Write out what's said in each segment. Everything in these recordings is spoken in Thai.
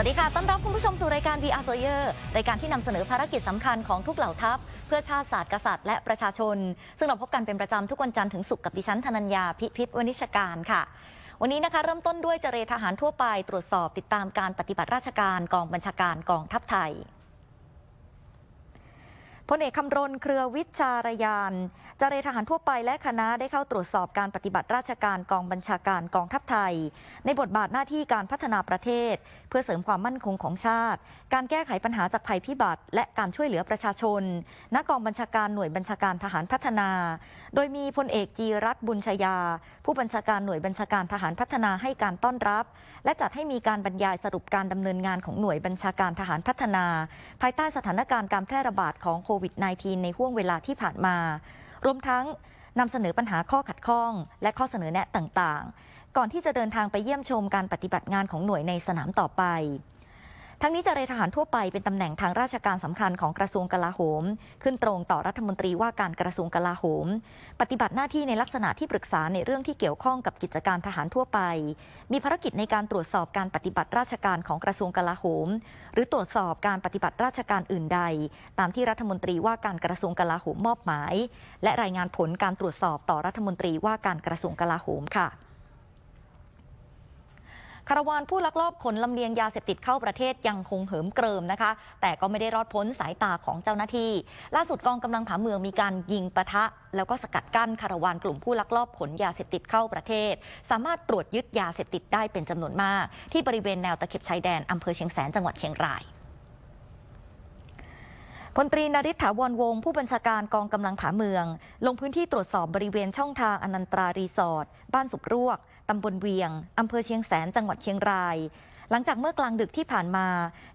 วัสดีค่ะ ต้อนรับคุณผู้ชมสู่รายการ VR s o y e r รายการที่นำเสนอภารกิจสำคัญของทุกเหล่าทัพ เพื่อชาติศาสตร์กษัตริย์และประชาชน ซึ่งเราพบกันเป็นประจำทุกวันจันทร์ถึงศุกร์กับดิฉันธนัญญาพิพิธวณิชการค่ะ วันนี้นะคะเริ่มต้นด้วยเจรทหารทั่วไปตรวจสอบติดตามการปฏิบัติราชการกองบัญชาการกองทัพไทย พลเอกคำรณเครือวิชารยานเรทหารทั่วไปและคณะได้เข้าตรวจสอบการปฏิบัติราชการกองบัญชาการกองทัพไทย ในบทบาทหน้าที่การพัฒนาประเทศ เพื่อเสริมความมั่นคงของชาติ การแก้ไขปัญหาจากภัยพิบัติ และการช่วยเหลือประชาชนณกองบัญชาการหน่วยบัญชาการทหารพัฒนา โดยมีพลเอกจีรัตน์บุญชยา ผู้บัญชาการหน่วยบัญชาการทหารพัฒนาให้การต้อนรับ และจัดให้มีการบรรยายสรุปการดำเนินงานของหน่วยบัญชาการทหารพัฒนา ภายใต้สถานการณ์การแพร่ระบาดของโควิด -19 ในห่วงเวลาที่ผ่านมา รวมทั้งนำเสนอปัญหาข้อขัดข้อง และข้อเสนอแนะต่างๆ ก่อนที่จะเดินทางไปเยี่ยมชมการปฏิบัติงานของหน่วยในสนามต่อไป ทั้งนี้จะเรทหารทั่วไปเป็นตำแหน่งทางราชการสำคัญของกระทรวงกลาโหม ขึ้นตรงต่อรัฐมนตรีว่าการกระทรวงกลาโหม ปฏิบัติหน้าที่ในลักษณะที่ปรึกษาในเรื่องที่เกี่ยวข้องกับกิจการทหารทั่วไป มีภารกิจในการตรวจสอบการปฏิบัติราชการของกระทรวงกลาโหม หรือตรวจสอบการปฏิบัติราชการอื่นใด ตามที่รัฐมนตรีว่าการกระทรวงกลาโหมมอบหมาย และรายงานผลการตรวจสอบต่อรัฐมนตรีว่าการกระทรวงกลาโหมค่ะ คาราวานผู้ลักลอบขนลำเลียงยาเสพติดเข้าประเทศยังคงเหิมเกริมนะคะ แต่ก็ไม่ได้รอดพ้นสายตาของเจ้าหน้าที่ ล่าสุดกองกำลังผาเมืองมีการยิงปะทะ แล้วก็สกัดกั้นคาราวานกลุ่มผู้ลักลอบขนยาเสพติดเข้าประเทศ สามารถตรวจยึดยาเสพติดได้เป็นจำนวนมาก ที่บริเวณแนวตะเข็บชายแดนอำเภอเชียงแสนจังหวัดเชียงรายพลตรีนริษฐาวรวงศ์ผู้บัญชาการกองกำลังผาเมือง ลงพื้นที่ตรวจสอบบริเวณช่องทางอนันตรารีสอร์ทบ้านสุบรวก ตำบลเวียงอำเภอเชียงแสน จังหวัดเชียงราย หลังจากเมื่อกลางดึกที่ผ่านมา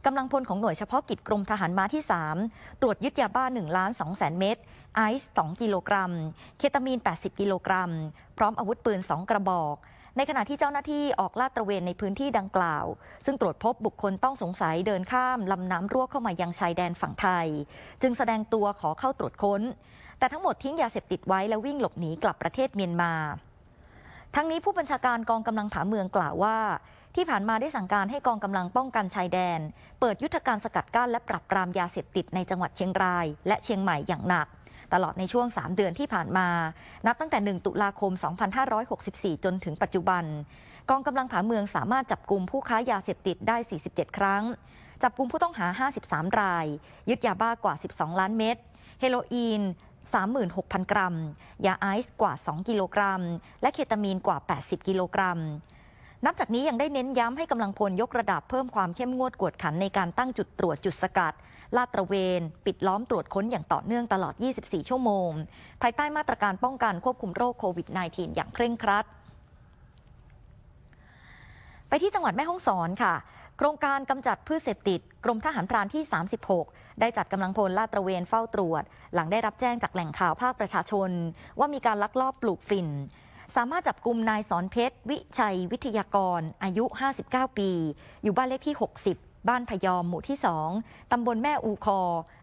กำลังพลของหน่วยเฉพาะกิจกรมทหารม้าที่ 3 ตรวจยึดยาบ้า1ล้าน2แสนเม็ดไอซ์2กิโลกรัม เคตามีน 80 กิโลกรัม พร้อมอาวุธปืน 2 กระบอก ในขณะที่เจ้าหน้าที่ออกลาดตระเวนในพื้นที่ดังกล่าว ซึ่งตรวจพบบุคคลต้องสงสัยเดินข้ามลำน้ำรั่วเข้ามายังชายแดนฝั่งไทย จึงแสดงตัวขอเข้าตรวจค้น แต่ทั้งหมดทิ้งยาเสพติดไว้แล้ววิ่งหลบหนีกลับประเทศเมียนมา ทั้งนี้ผู้บัญชาการกองกำลังผาเมืองกล่าวว่า ที่ผ่านมาได้สั่งการให้กองกำลังป้องกันชายแดน เปิดยุทธการสกัดกั้นและปรับปรามยาเสพติดในจังหวัดเชียงราย และเชียงใหม่อย่างหนัก ตลอดในช่วง 3 เดือนที่ผ่านมา นับตั้งแต่ 1 ตุลาคม 2564 จนถึงปัจจุบัน กองกำลังผาเมืองสามารถจับกลุ่มผู้ค้ายาเสพติดได้ 47 ครั้ง จับกลุ่มผู้ต้องหา 53 ราย ยึดยาบ้ากว่า 12 ล้านเม็ดเฮโรอีน 36,000 กรัม ยาไอซ์กว่า 2 กิโลกรัม และเคตามีนกว่า 80 กิโลกรัม นับจากนี้ยังได้เน้นย้ำให้กำลังพลยกระดับเพิ่มความเข้มงวดกวดขันในการตั้งจุดตรวจจุดสกัด ลาดตระเวน ปิดล้อมตรวจค้นอย่างต่อเนื่องตลอด 24 ชั่วโมง ภายใต้มาตรการป้องกันควบคุมโรคโควิด -19 อย่างเคร่งครัด ไปที่จังหวัดแม่ฮ่องสอนค่ะ โครงการกำจัดพืชเสพติด กรมทหารพรานที่ 36 ได้จัดกำลังพลลาดตระเวนเฝ้าตรวจ หลังได้รับแจ้งจากแหล่งข่าวภาคประชาชน ว่ามีการลักลอบปลูกฝิ่น สามารถจับกลุ่มนายสอนเพชร วิชัยวิทยากร อายุ 59 ปี อยู่บ้านเลขที่ 60 บ้านพยอมหมู่ที่ 2 ตำบลแม่อูคอ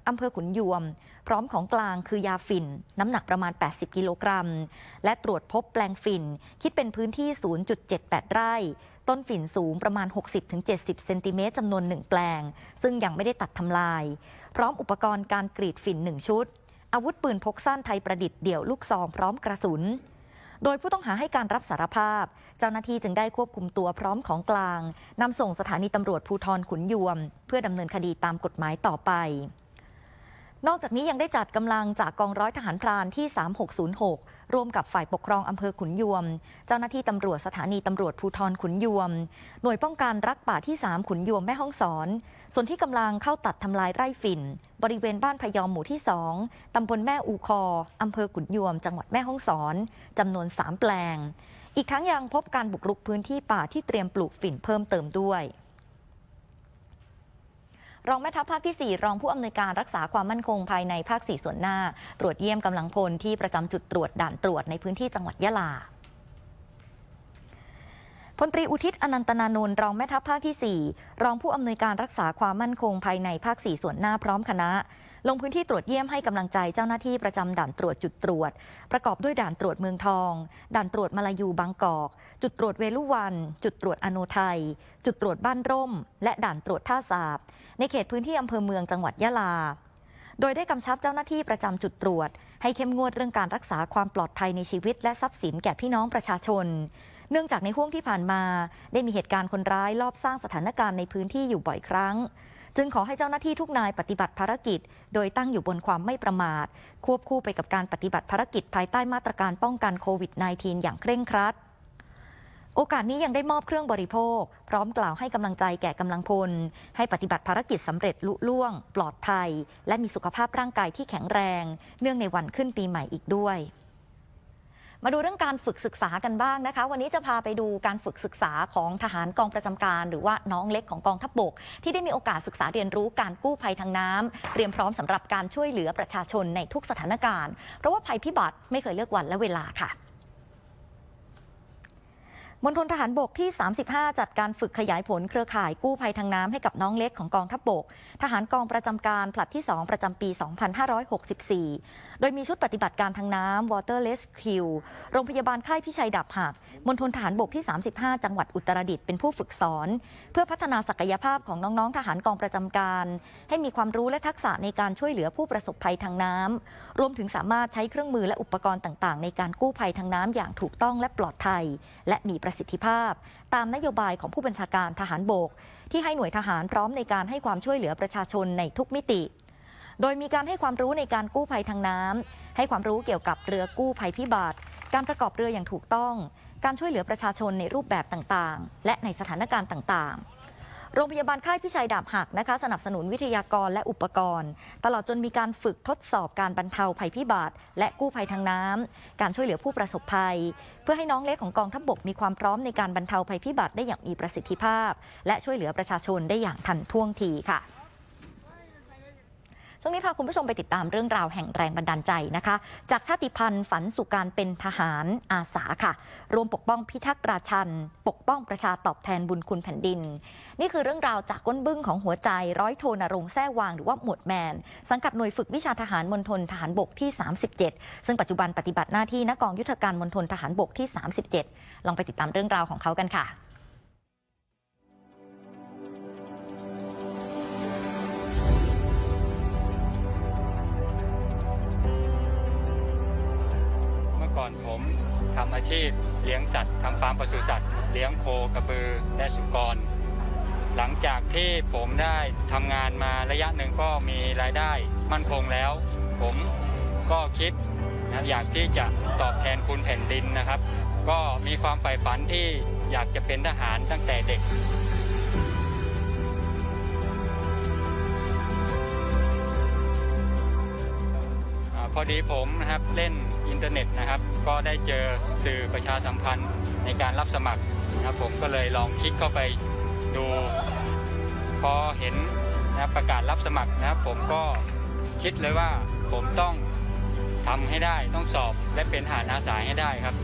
อำเภอขุนยวม พร้อมของกลางคือยาฝิ่น น้ำหนักประมาณ 80 กิโลกรัม และตรวจพบแปลงฝิ่น คิดเป็นพื้นที่ 0.78 ไร่ ต้นฝิ่นสูงประมาณ 60-70 เซนติเมตรจำนวน1แปลง ซึ่งยังไม่ได้ตัดทำลาย พร้อมอุปกรณ์การกรีดฝิ่น1ชุด อาวุธปืนพกสั้นไทยประดิษฐ์เดี่ยวลูกซองพร้อมกระสุน โดยผู้ต้องหาให้การรับสารภาพ เจ้าหน้าที่จึงได้ควบคุมตัวพร้อมของกลางนำส่งสถานีตำรวจภูทรขุนยวม เพื่อดำเนินคดีตามกฎหมายต่อไป นอกจากนี้ยังได้จัดกำลังจากกองร้อยทหารพรานที่ 3606 ร่วมกับฝ่ายปกครองอำเภอขุนยวม เจ้าหน้าที่ตำรวจสถานีตำรวจภูทรขุนยวม หน่วยป้องกันรักป่าที่ 3 ขุนยวมแม่ห้องสอน ส่วนที่กำลังเข้าตัดทำลายไร่ฝิ่น บริเวณบ้านพยอมหมู่ที่ 2 ตำบลแม่อูคออำเภอขุนยวม จังหวัดแม่ห้องสอนจำนวน 3 แปลง อีกทั้งยังพบการบุกรุกพื้นที่ป่าที่เตรียมปลูกฝิ่นเพิ่มเติมด้วย รองแม่ทัพภาคที่ 4 รองผู้อำนวยการรักษาความมั่นคงภายในภาค 4 ส่วนหน้า ตรวจเยี่ยมกำลังพลที่ประจำจุดตรวจด่านตรวจในพื้นที่จังหวัดยะลา พลตรีอุทิศอนันตนานนท์รองแม่ทัพภาคที่ 4 รองผู้อำนวยการรักษาความมั่นคงภายในภาค 4 ส่วนหน้าพร้อมคณะ ลงพื้นที่ตรวจเยี่ยมให้กำลังใจเจ้าหน้าที่ประจำด่านตรวจจุดตรวจ ประกอบด้วยด่านตรวจเมืองทอง ด่านตรวจมาลายูบางกอก จุดตรวจเวลุวัน จุดตรวจอโนไทย จุดตรวจบ้านร่ม และด่านตรวจท่าสาบ ในเขตพื้นที่อำเภอเมืองจังหวัดยะลาโดยได้กำชับเจ้าหน้าที่ประจำจุดตรวจ ให้เข้มงวดเรื่องการรักษาความปลอดภัยในชีวิตและทรัพย์สินแก่พี่น้องประชาชน เนื่องจากในห่วงที่ผ่านมา ได้มีเหตุการณ์คนร้ายลอบสร้างสถานการณ์ในพื้นที่อยู่บ่อยครั้ง จึงขอให้เจ้าหน้าที่ทุกนายปฏิบัติภารกิจ โดยตั้งอยู่บนความไม่ประมาท ควบคู่ไปกับการปฏิบัติภารกิจภายใต้มาตรการป้องกันโควิด -19 อย่างเคร่งครัดโอกาสนี้ยังได้มอบเครื่องบริโภค พร้อมกล่าวให้กำลังใจแก่กำลังพล ให้ปฏิบัติภารกิจสำเร็จลุล่วง ปลอดภัย และมีสุขภาพร่างกายที่แข็งแรง เนื่องในวันขึ้นปีใหม่อีกด้วย มาดูเรื่องการฝึกศึกษากันบ้างนะคะ วันนี้จะพาไปดูการฝึกศึกษาของทหารกองประจำการ หรือว่าน้องเล็กของกองทัพบกที่ได้มีโอกาสศึกษาเรียนรู้การกู้ภัยทางน้ำเตรียมพร้อมสำหรับการช่วยเหลือประชาชนในทุกสถานการณ์ เพราะว่าภัยพิบัติไม่เคยเลือกวันและเวลาค่ะ มณฑลทหารบกที่ 35 จัดการฝึกขยายผลเครือข่ายกู้ภัยทางน้ำให้กับน้องเล็กของกองทัพบก ทหารกองประจำการผลัดที่ 2 ประจำปี 2564 โดยมีชุดปฏิบัติการทางน้ำ Water Rescue โรงพยาบาลค่ายพิชัยดับหักมณฑลทหารบกที่ 35 จังหวัดอุตรดิตถ์เป็นผู้ฝึกสอน เพื่อพัฒนาศักยภาพของน้องๆ ทหารกองประจำการ ให้มีความรู้และทักษะในการช่วยเหลือผู้ประสบภัยทางน้ำรวมถึงสามารถใช้เครื่องมือและอุปกรณ์ต่าง ๆ ในการกู้ภัยทางน้ำอย่างถูกต้องและปลอดภัย และมีประสิทธิภาพ ตามนโยบายของผู้บัญชาการทหารบก ที่ให้หน่วยทหารพร้อมในการให้ความช่วยเหลือประชาชนในทุกมิติ โดยมีการให้ความรู้ในการกู้ภัยทางน้ำให้ความรู้เกี่ยวกับเรือกู้ภัยพิบัติ การประกอบเรืออย่างถูกต้อง การช่วยเหลือประชาชนในรูปแบบต่างๆ และในสถานการณ์ต่างๆ โรงพยาบาลค่ายพิชัยดาบหักนะคะ สนับสนุนวิทยากรและอุปกรณ์ ตลอดจนมีการฝึกทดสอบการบรรเทาภัยพิบัติและกู้ภัยทางน้ำการช่วยเหลือผู้ประสบภัย เพื่อให้น้องเล็กของกองทัพบกมีความพร้อมในการบรรเทาภัยพิบัติได้อย่างมีประสิทธิภาพ และช่วยเหลือประชาชนได้อย่างทันท่วงทีค่ะ ช่วงนี้พาคุณผู้ชมไปติดตามเรื่องราวแห่งแรงบันดาลใจนะคะ จากชาติพันธุ์ฝันสู่การเป็นทหารอาสาค่ะ รวมปกป้องพิทักษ์ราชัน ปกป้องประชาตอบแทนบุญคุณแผ่นดิน นี่คือเรื่องราวจากก้นบึ้งของหัวใจร้อยโทนรงแท้วางหรือว่าหมวดแมน สังกัดหน่วยฝึกวิชาทหารมณฑลทหารบกที่ 37 ซึ่งปัจจุบันปฏิบัติหน้าที่นักกองยุทธการมณฑลทหารบกที่ 37 ลองไปติดตามเรื่องราวของเขากันค่ะ ก่อนผมทำอาชีพ เลี้ยงสัตว์ทำฟาร์มปศุสัตว์ เลี้ยงโคกระบือและสุกร หลังจากที่ผมได้ทำงานมาระยะหนึ่งก็มีรายได้มั่นคงแล้ว ผมก็คิดนะอยากที่จะตอบแทนคุณแผ่นดินนะครับ ก็มีความใฝ่ฝันที่อยากจะเป็นทหารตั้งแต่เด็ก พอดีผมนะครับเล่นอินเทอร์เน็ตนะครับ ก็ได้เจอสื่อประชาสัมพันธ์ในการรับสมัครนะครับ ผมก็เลยลองคลิกเข้าไปดู พอเห็นนะครับประกาศรับสมัครนะครับ ผมก็คิดเลยว่าผมต้องทำให้ได้ต้องสอบและเป็นทหารอาสาให้ได้ครับ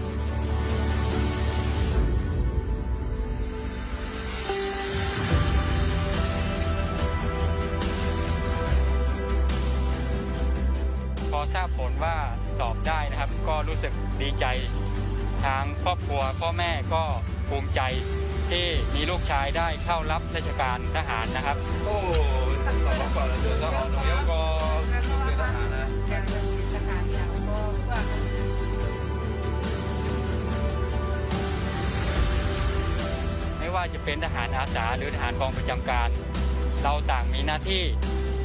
ทราบผลว่าสอบได้นะครับ ก็รู้สึกดีใจ ทางครอบครัวพ่อแม่ก็ภูมิใจที่มีลูกชายได้เข้ารับราชการทหารนะครับ โอ้สอบก่อนเลยเดี๋ยวต้องเอาตรงนี้ก็เป็นทหารนะไม่ว่าจะเป็นทหารอาสาหรือทหารกองประจำการ เราต่างมีหน้าที่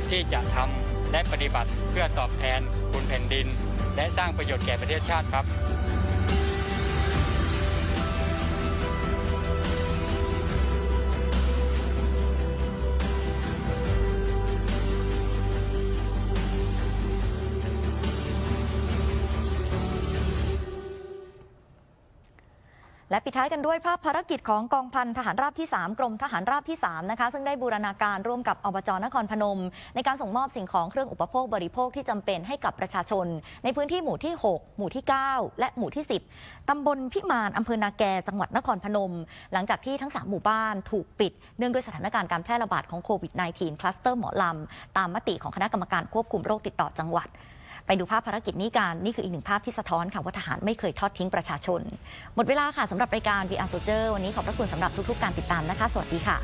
ที่จะทำ และปฏิบัติเพื่อตอบแทนคุณแผ่นดิน และสร้างประโยชน์แก่ประเทศชาติครับ และปิดท้ายกันด้วยภาพภารกิจของกองพันทหารราบที่ 3 กรมทหารราบที่3นะคะซึ่งได้บูรณาการร่วมกับอบจนครพนม ในการส่งมอบสิ่งของเครื่องอุปโภคบริโภคที่จำเป็นให้กับประชาชน ในพื้นที่หมู่ที่ 6 หมู่ที่ 9 และหมู่ที่ 10ตำบลพิมานอำเภอนาแกจังหวัดนครพนม หลังจากที่ทั้ง 3 หมู่บ้านถูกปิด เนื่องด้วยสถานการณ์การแพร่ระบาดของโควิด -19 คลัสเตอร์หมอลำตามมติของคณะกรรมการควบคุมโรคติดต่อจังหวัด ไปดูภาพภารกิจนี้กันนี่คืออีกหนึ่งภาพที่สะท้อนค่ะว่าทหารไม่เคยทอดทิ้งประชาชน หมดเวลาค่ะสำหรับรายการ VR Soldier วันนี้ขอบพระคุณสำหรับทุกๆ การติดตามนะคะ สวัสดีค่ะ